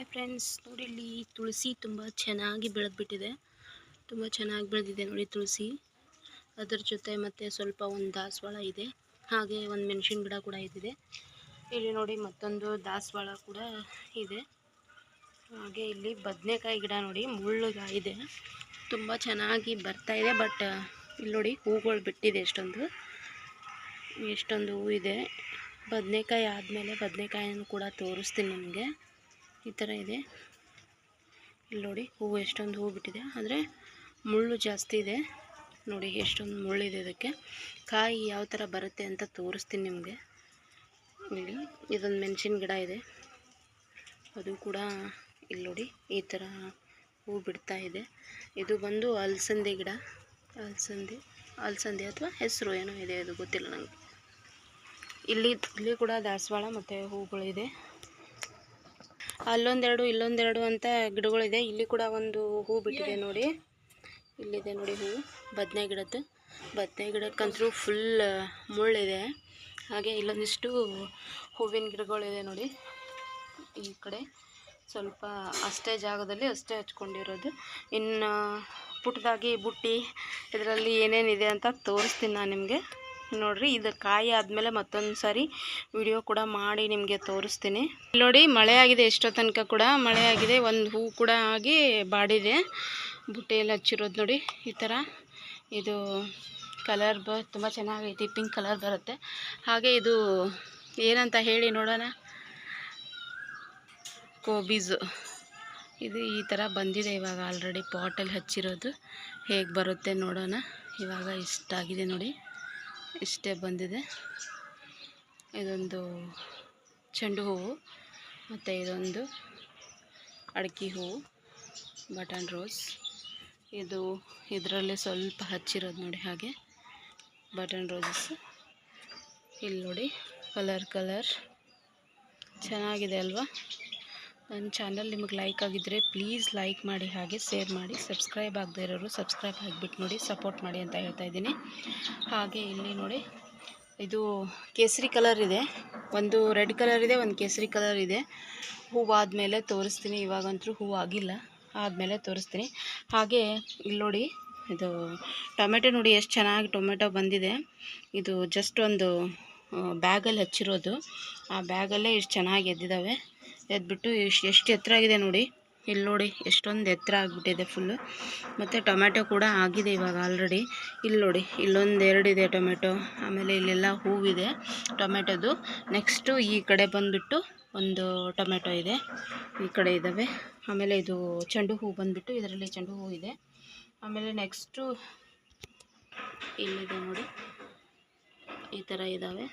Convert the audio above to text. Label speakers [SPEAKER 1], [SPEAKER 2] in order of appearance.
[SPEAKER 1] Hi friends ನೋಡಿ ಇಲ್ಲಿ ತುಳಸಿ ತುಂಬ ಚೆನ್ನಾಗಿ ಬೆಳೆದ್ಬಿಟ್ಟಿದೆ. ತುಂಬ ಚೆನ್ನಾಗಿ ಬೆಳೆದಿದೆ ನೋಡಿ ತುಳಸಿ. ಅದ್ರ ಜೊತೆ ಮತ್ತು ಸ್ವಲ್ಪ ಒಂದು ದಾಸವಾಳ ಇದೆ. ಹಾಗೆ ಒಂದು ಮೆಣಸಿನ ಗಿಡ ಕೂಡ ಇದ್ದಿದೆ ಇಲ್ಲಿ ನೋಡಿ ಮತ್ತೊಂದು ದಾಸವಾಳ ಕೂಡ ಇದೆ. ಹಾಗೆ ಇಲ್ಲಿ ಬದನೆಕಾಯಿ ಗಿಡ ನೋಡಿ ಮುಳ್ಳುಗಾಯಿದೆ ತುಂಬ ಚೆನ್ನಾಗಿ ಬರ್ತಾ ಇದೆ, ಬಟ್ ಇಲ್ಲಿ ನೋಡಿ ಹೂಗಳು ಬಿಟ್ಟಿದೆ ಎಷ್ಟೊಂದು. ಎಷ್ಟೊಂದು ಹೂ ಇದೆ. ಬದನೆಕಾಯಿ ಆದಮೇಲೆ ಬದನೆಕಾಯಿಯನ್ನು ಕೂಡ ತೋರಿಸ್ತೀನಿ ನಿಮಗೆ. ಈ ಥರ ಇದೆ. ಇಲ್ಲಿ ನೋಡಿ ಹೂವು ಎಷ್ಟೊಂದು ಹೂವು ಬಿಟ್ಟಿದೆ. ಆದರೆ ಮುಳ್ಳು ಜಾಸ್ತಿ ಇದೆ. ನೋಡಿ ಎಷ್ಟೊಂದು ಮುಳ್ಳಿದೆ ಇದಕ್ಕೆ. ಕಾಯಿ ಯಾವ ಥರ ಬರುತ್ತೆ ಅಂತ ತೋರಿಸ್ತೀನಿ ನಿಮಗೆ. ಇಲ್ಲಿ ಇದೊಂದು ಮೆಣಸಿನ ಗಿಡ ಇದೆ. ಅದು ಕೂಡ ಇಲ್ಲಿ ನೋಡಿ ಈ ಥರ ಹೂ ಬಿಡ್ತಾ ಇದೆ. ಇದು ಬಂದು ಅಲಸಂದೆ ಗಿಡ. ಅಲಸಂದೆ ಅಲಸಂದೆ ಅಥವಾ ಹೆಸರು ಏನೋ ಇದೆ ಅದು ಗೊತ್ತಿಲ್ಲ ನನಗೆ ಇಲ್ಲಿ ಇಲ್ಲಿ ಕೂಡ ದಾಸವಾಳ ಮತ್ತು ಹೂಗಳಿದೆ ಅಲ್ಲೊಂದೆರಡು, ಇಲ್ಲೊಂದೆರಡು ಅಂತ ಗಿಡಗಳಿದೆ. ಇಲ್ಲಿ ಕೂಡ ಒಂದು ಹೂ ಬಿಟ್ಟಿದೆ ನೋಡಿ. ಇಲ್ಲಿದೆ ನೋಡಿ ಹೂವು ಬದನೆ ಗಿಡದ್ದು. ಬದನೆ ಗಿಡಕ್ಕಂತೂ ಫುಲ್ ಮುಳ್ಳಿದೆ. ಹಾಗೆ ಇಲ್ಲೊಂದಿಷ್ಟು ಹೂವಿನ ಗಿಡಗಳಿದೆ ನೋಡಿ. ಈ ಕಡೆ ಸ್ವಲ್ಪ ಅಷ್ಟೇ ಜಾಗದಲ್ಲಿ ಅಷ್ಟೇ ಹಚ್ಕೊಂಡಿರೋದು. ಇನ್ನು ಪುಟ್ಟದಾಗಿ ಬುಟ್ಟಿ, ಇದರಲ್ಲಿ ಏನೇನಿದೆ ಅಂತ ತೋರಿಸ್ತೀನಿ ನಾನು ನಿಮಗೆ. ನೋಡ್ರಿ, ಇದು ಕಾಯಿ ಆದಮೇಲೆ ಮತ್ತೊಂದು ಸಾರಿ ವಿಡಿಯೋ ಕೂಡ ಮಾಡಿ ನಿಮಗೆ ತೋರಿಸ್ತೀನಿ. ನೋಡಿ, ಮಳೆ ಆಗಿದೆ ಎಷ್ಟೋ ತನಕ ಕೂಡ. ಮಳೆ ಆಗಿದೆ, ಒಂದು ಹೂ ಕೂಡ ಆಗಿ ಬಾಡಿದೆ. ಬುಟ್ಟಿಯಲ್ಲಿ ಹಚ್ಚಿರೋದು ನೋಡಿ, ಈ ಥರ ಇದು ಕಲರ್ ಬ, ತುಂಬ ಚೆನ್ನಾಗೈತಿ ಪಿಂಕ್ ಕಲರ್ ಬರುತ್ತೆ. ಹಾಗೆ ಇದು ಏನಂತ ಹೇಳಿ ನೋಡೋಣ. ಕೋಬೀಸು ಇದು ಈ ಥರ ಬಂದಿದೆ ಇವಾಗ ಆಲ್ರೆಡಿ ಪಾಟಲ್ಲಿ ಹಚ್ಚಿರೋದು. ಹೇಗೆ ಬರುತ್ತೆ ನೋಡೋಣ. ಇವಾಗ ಇಷ್ಟಾಗಿದೆ ನೋಡಿ. ಇಷ್ಟೇ ಬಂದಿದೆ. ಇದೊಂದು ಚೆಂಡು ಹೂವು, ಮತ್ತು ಇದೊಂದು ಅಡಿಕೆ ಹೂವು ಬಟನ್ ರೋಸ್. ಇದು ಇದರಲ್ಲಿ ಸ್ವಲ್ಪ ಹಚ್ಚಿರೋದು ನೋಡಿ ಹಾಗೆ. Button roses. ಇಲ್ಲಿ ನೋಡಿ, ಕಲರ್ ಕಲರ್. ಚೆನ್ನಾಗಿದೆ ಅಲ್ವಾ? ನನ್ನ ಚಾನಲ್ ನಿಮಗೆ ಲೈಕ್ ಆಗಿದ್ದರೆ ಪ್ಲೀಸ್ ಲೈಕ್ ಮಾಡಿ ಹಾಗೆ ಶೇರ್ ಮಾಡಿ. ಸಬ್ಸ್ಕ್ರೈಬ್ ಆಗದೇ ಇರೋರು ಸಬ್ಸ್ಕ್ರೈಬ್ ಆಗಿಬಿಟ್ಟು ನೋಡಿ, ಸಪೋರ್ಟ್ ಮಾಡಿ ಅಂತ ಹೇಳ್ತಾ ಇದ್ದೀನಿ. ಹಾಗೆ ಇಲ್ಲಿ ನೋಡಿ, ಇದು ಕೇಸರಿ ಕಲರ್ ಇದೆ. ಒಂದು ರೆಡ್ ಕಲರ್ ಇದೆ, ಒಂದು ಕೇಸರಿ ಕಲರ್ ಇದೆ. ಹೂವಾದಮೇಲೆ ತೋರಿಸ್ತೀನಿ, ಇವಾಗಂತೂ ಹೂವು ಆಗಿಲ್ಲ, ಆದಮೇಲೆ ತೋರಿಸ್ತೀನಿ. ಹಾಗೆ ಇಲ್ಲಿ ನೋಡಿ, ಇದು ಟೊಮೆಟೊ ನೋಡಿ, ಎಷ್ಟು ಚೆನ್ನಾಗಿ ಟೊಮೆಟೊ ಬಂದಿದೆ. ಇದು ಜಸ್ಟ್ ಒಂದು ಬ್ಯಾಗಲ್ಲಿ ಹಚ್ಚಿರೋದು. ಆ ಬ್ಯಾಗಲ್ಲೇ ಇಷ್ಟು ಚೆನ್ನಾಗಿ ಎದ್ದಿದ್ದಾವೆ ಎದ್ಬಿಟ್ಟು ಎಷ್ಟು ಎಷ್ಟು ಎತ್ತರ ಆಗಿದೆ ನೋಡಿ. ಇಲ್ಲಿ ನೋಡಿ, ಎಷ್ಟೊಂದು ಎತ್ತರ ಆಗಿಬಿಟ್ಟಿದೆ ಫುಲ್ಲು ಮತ್ತು ಟೊಮೆಟೊ ಕೂಡ ಆಗಿದೆ ಇವಾಗ ಆಲ್ರೆಡಿ ಇಲ್ಲಿ ನೋಡಿ, ಇಲ್ಲೊಂದು ಎರಡಿದೆ ಟೊಮೆಟೊ ಆಮೇಲೆ ಇಲ್ಲೆಲ್ಲ ಹೂವಿದೆ. ಟೊಮೆಟೊದು ನೆಕ್ಸ್ಟು ಈ ಕಡೆ ಬಂದುಬಿಟ್ಟು ಒಂದು ಟೊಮೆಟೊ ಇದೆ. ಈ ಕಡೆ ಇದ್ದಾವೆ ಆಮೇಲೆ ಇದು ಚೆಂಡು ಹೂ ಬಂದುಬಿಟ್ಟು ಇದರಲ್ಲಿ ಚೆಂಡು ಹೂ ಇದೆ. ಆಮೇಲೆ ನೆಕ್ಸ್ಟು ಇಲ್ಲಿದೆ ನೋಡಿ. ಈ ಥರ ಇದ್ದಾವೆ